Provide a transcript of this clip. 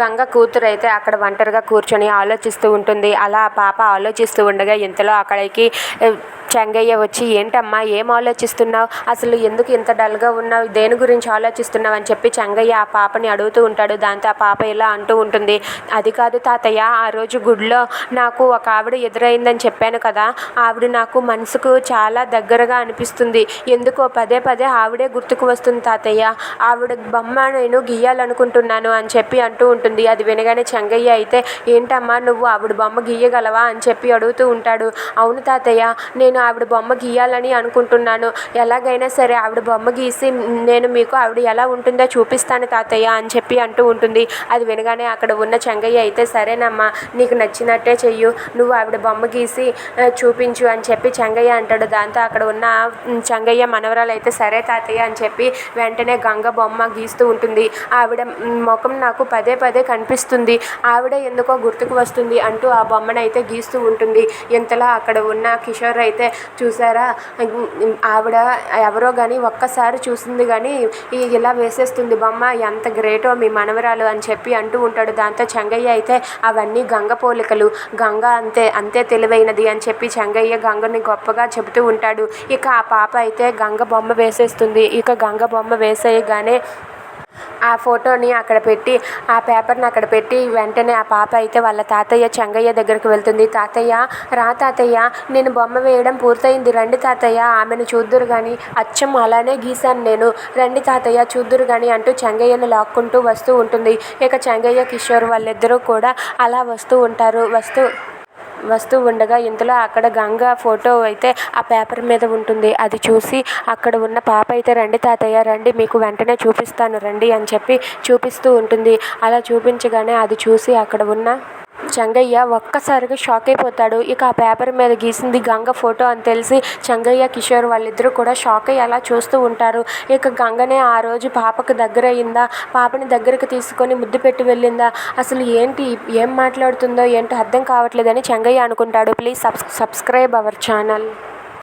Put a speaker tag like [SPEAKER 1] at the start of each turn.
[SPEAKER 1] గంగ కూతురు అయితే అక్కడ ఒంటరిగా కూర్చొని ఆలోచిస్తూ ఉంటుంది. అలా ఆ పాప ఆలోచిస్తూ ఉండగా ఇంతలో అక్కడికి చెంగయ్య వచ్చి ఏంటమ్మా ఏం ఆలోచిస్తున్నావు? అసలు ఎందుకు ఇంత డల్గా ఉన్నావు? దేని గురించి ఆలోచిస్తున్నావు? అని చెప్పి చెంగయ్య ఆ పాపని అడుగుతూ ఉంటాడు. దాంతో ఆ పాప ఇలా అంటూ ఉంటుంది అది కాదు తాతయ్య ఆ రోజు గుడిలో నాకు ఒక ఆవిడ ఎదురైందని చెప్పాను కదా. ఆవిడ నాకు మనసుకు చాలా దగ్గరగా అనిపిస్తుంది. ఎందుకో పదే పదే ఆవిడే గుర్తుకు వస్తుంది తాతయ్య. ఆవిడ బొమ్మ నేను గీయాలనుకుంటున్నాను అని చెప్పి అంటూ ఉంటుంది. అది వినగానే చెంగయ్య అయితే ఏంటమ్మా నువ్వు ఆవిడ బొమ్మ గీయగలవా? అని చెప్పి అడుగుతూ ఉంటాడు. అవును తాతయ్య నేను ఆవిడ బొమ్మ గీయాలని అనుకుంటున్నాను. ఎలాగైనా సరే ఆవిడ బొమ్మ గీసి నేను మీకు ఆవిడ ఎలా ఉంటుందో చూపిస్తాను తాతయ్య అని చెప్పి అంటూ ఉంటుంది. అది వినగానే అక్కడ ఉన్న చెంగయ్య అయితే సరేనమ్మా నీకు నచ్చినట్టే చెయ్యు. నువ్వు ఆవిడ బొమ్మ గీసి చూపించు అని చెప్పి చెంగయ్య అంటాడు. దాంతో అక్కడ ఉన్న చెంగయ్య మనవరాలు అయితే సరే తాతయ్య అని చెప్పి వెంటనే గంగ బొమ్మ గీస్తూ ఉంటుంది. ఆవిడ ముఖం నాకు పదే పదే కనిపిస్తుంది. ఆవిడ ఎందుకో గుర్తుకు వస్తుంది అంటూ ఆ బొమ్మను అయితే గీస్తూ ఉంటుంది. ఇంతలో అక్కడ ఉన్న కిషోర్ అయితే చూసారా ఆవిడ ఎవరో కానీ ఒక్కసారి చూసింది కానీ ఇలా వేసేస్తుంది బొమ్మ ఎంత గ్రేటో మీ మనవరాలు అని చెప్పి అంటూ ఉంటాడు. దాంతో చెంగయ్య అయితే అవన్నీ గంగ పోలికలు. గంగ అంతే అంతే తెలివైనది అని చెప్పి చెంగయ్య గంగని గొప్పగా చెబుతూ ఉంటాడు. ఇక ఆ పాప అయితే గంగ బొమ్మ వేసేస్తుంది. ఇక గంగ బొమ్మ వేసేయగానే ఆ ఫోటోని అక్కడ పెట్టి ఆ పేపర్ని అక్కడ పెట్టి వెంటనే ఆ పాప అయితే వాళ్ళ తాతయ్య చెంగయ్య దగ్గరికి వెళ్తుంది. తాతయ్య రా తాతయ్య నేను బొమ్మ వేయడం పూర్తయింది. రండి తాతయ్య ఆమెను చూద్దురు కానీ అచ్చం అలానే గీశాను నేను. రండి తాతయ్య చూద్దురు కానీ అంటూ చెంగయ్యను లాక్కుంటూ వస్తూ ఉంటుంది. ఇక చెంగయ్య కిషోర్ వాళ్ళిద్దరూ కూడా అలా వస్తూ ఉంటారు. వస్తూ వస్తూ ఉండగా ఇంతలో అక్కడ గంగ ఫోటో అయితే ఆ పేపర్ మీద ఉంటుంది. అది చూసి అక్కడ ఉన్న పాప అయితే రండి తాతయ్య రండి మీకు వెంటనే చూపిస్తాను రండి అని చెప్పి చూపిస్తూ ఉంటుంది. అలా చూపించగానే అది చూసి అక్కడ ఉన్న చెంగయ్య ఒక్కసారిగా షాక్ అయిపోతాడు. ఇక ఆ పేపర్ మీద గీసింది గంగ ఫోటో అని తెలిసి చెంగయ్య కిషోర్ వాళ్ళిద్దరూ కూడా షాక్ అయ్యి అలా చూస్తూ ఉంటారు. ఇక గంగనే ఆ రోజు పాపకు దగ్గర అయిందా పాపని దగ్గరకు తీసుకొని ముద్దు పెట్టి వెళ్ళిందా? అసలు ఏంటి? ఏం మాట్లాడుతుందో? ఏంటో అర్థం కావట్లేదని చెంగయ్య అనుకుంటాడు. Please sub subscribe our channel.